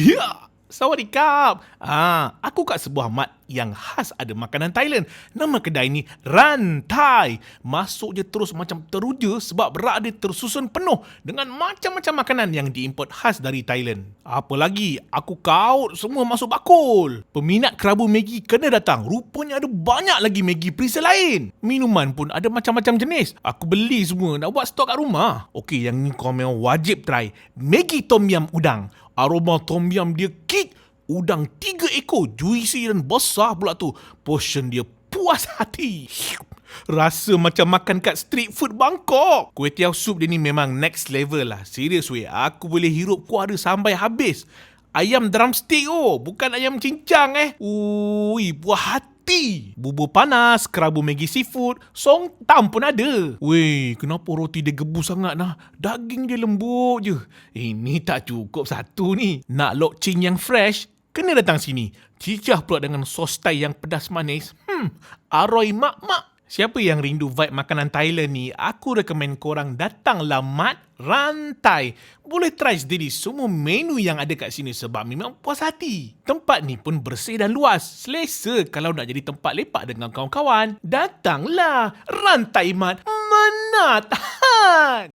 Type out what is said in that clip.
Ya, Sawadikap. Ah, aku kat sebuah mat yang khas ada makanan Thailand. Nama kedai ni Rantai. Masuk je terus macam teruja sebab rak dia tersusun penuh dengan macam-macam makanan yang diimport khas dari Thailand. Apa lagi, aku kaut semua masuk bakul. Peminat kerabu Maggi kena datang. Rupanya ada banyak lagi Maggi perisa lain. Minuman pun ada macam-macam jenis. Aku beli semua nak buat stok kat rumah. Okey, yang ni kau memang wajib try. Maggi Tom Yum Udang. Aroma Tom Yum dia kick Udang tiga ekor Juicy dan besar pula tu. Portion dia puas hati. Rasa macam makan kat street food Bangkok. Kuih tiaw sup dia ni memang next level lah. Serius weh. Aku boleh hirup kuah dia sampai habis. Ayam drumstick oh. Bukan ayam cincang eh. Ui puas hati Bubur panas Kerabu Maggi seafood Song tam pun ada Weh Kenapa roti dia gebu sangat nah Daging dia lembut je Ini tak cukup satu ni Nak lok cing yang fresh Kena datang sini. Cicah pula dengan sos Thai yang pedas manis. Hmm, aroi mak-mak. Siapa yang rindu vibe makanan Thailand ni, aku rekomen korang datanglah Mat Rantai. Boleh try sendiri semua menu yang ada kat sini sebab memang puas hati. Tempat ni pun bersih dan luas. Selesa kalau nak jadi tempat lepak dengan kawan-kawan. Datanglah Rantai Mat Menat.